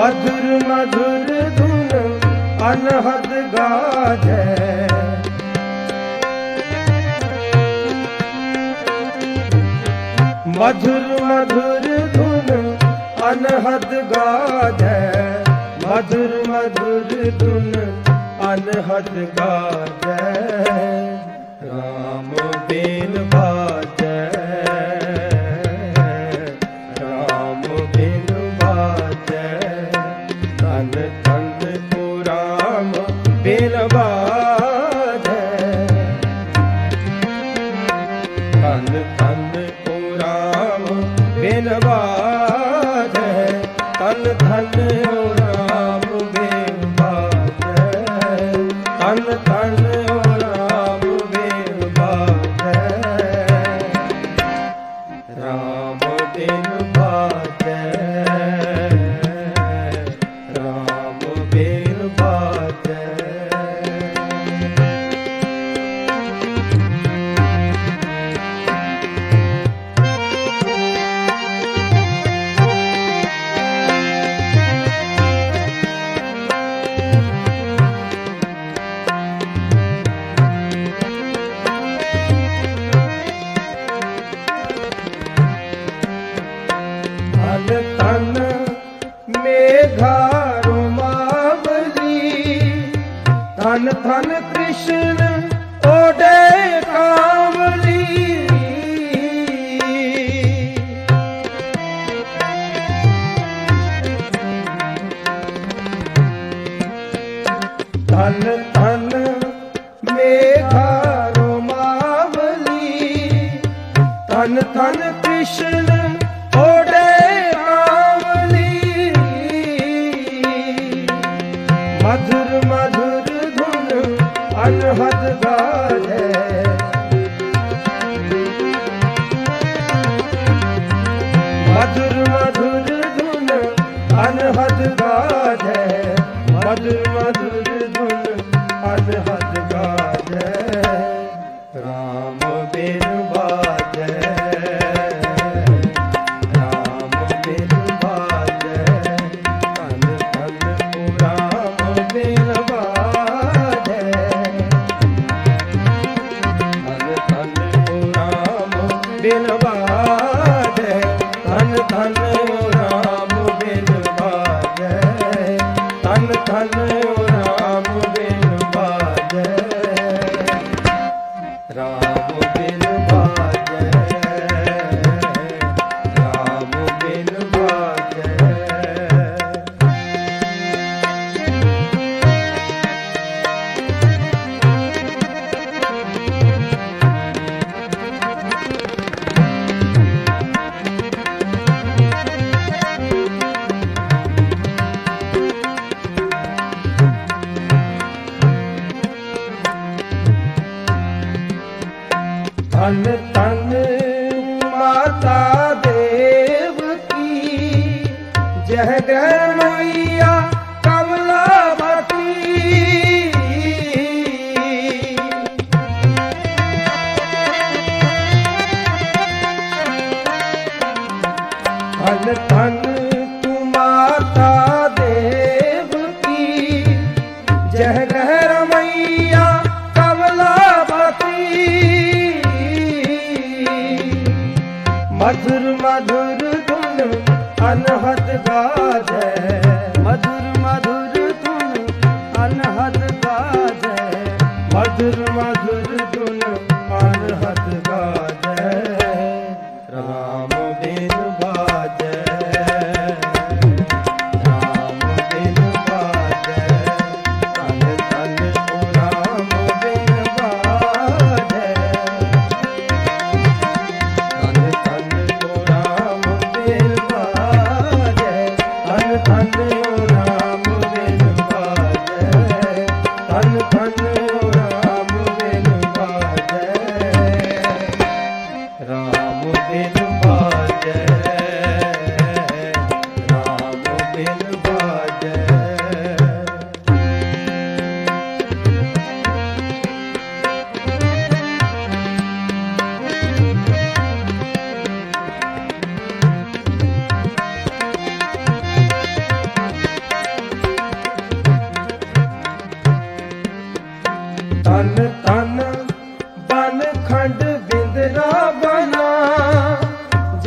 मधुर मधुर धुन अनहद गाजे मधुर मधुर धुन अनहद गाजे मधुर मधुर धुन अनहद गाजे राम बेन बाज बाबा ਤਨ ਤਨ ਕ੍ਰਿਸ਼ਨ ਓਡੇ ਕਾਮਲੀ ਤਨ ਤਨ ਮੇਘਾਰੋ ਮਾਵਲੀ। ਤਨ ਕ੍ਰਿਸ਼ਨ मधुर मधुर धुन अनहद गाजे मधुर मधुर धुन अनहद गाजे मधुर मधुर धुन अनहद गाजे राम ਰਾਮ ਬਿਨ ਬਾਜੈ ਜਹ ਗ੍ਰਹਿ ਮਈ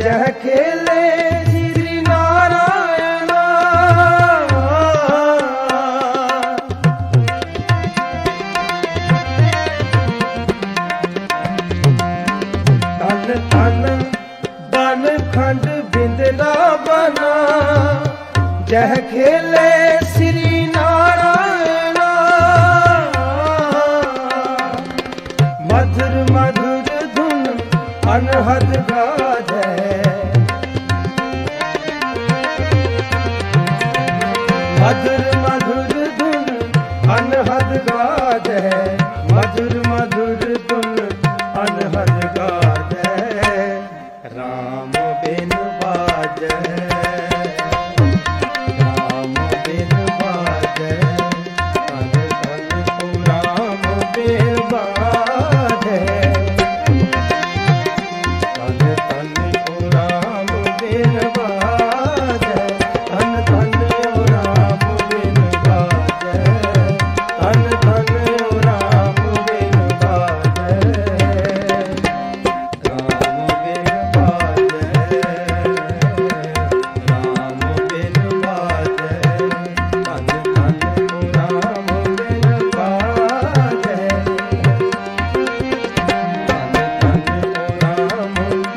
ਜਹ ਖੇਲੇ ਸ੍ਰੀ ਨਾਰਾਇਣਾ। ਤਨ ਤਨ ਬਨ ਖੰਡ ਬਿੰਦ ਨਾ ਬਨਾ। ਜਹ ਖੇਲੇ ਸ੍ਰੀ ਨਾਰਾਇਣਾ। ਮਧੁਰ ਮਧੁਰ ਧੁਨ ਅਨਹਦ मधुर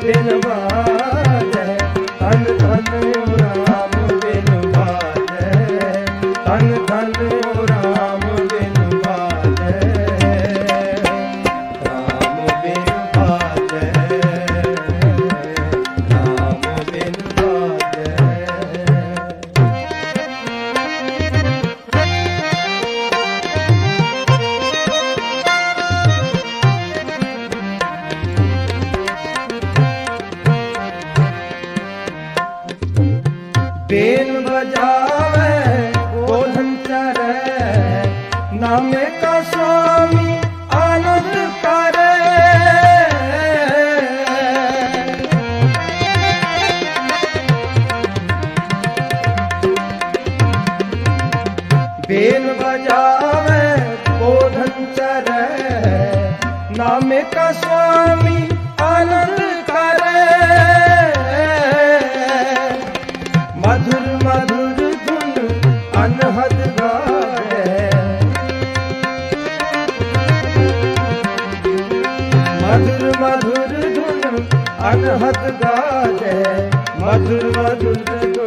Then बेल बजावे बोधन चरे नाम का स्वामी आनंद करे मधुर मधुर धुन अनहद गाए मधुर मधुर धुन अनहद गाए मधुर मधुर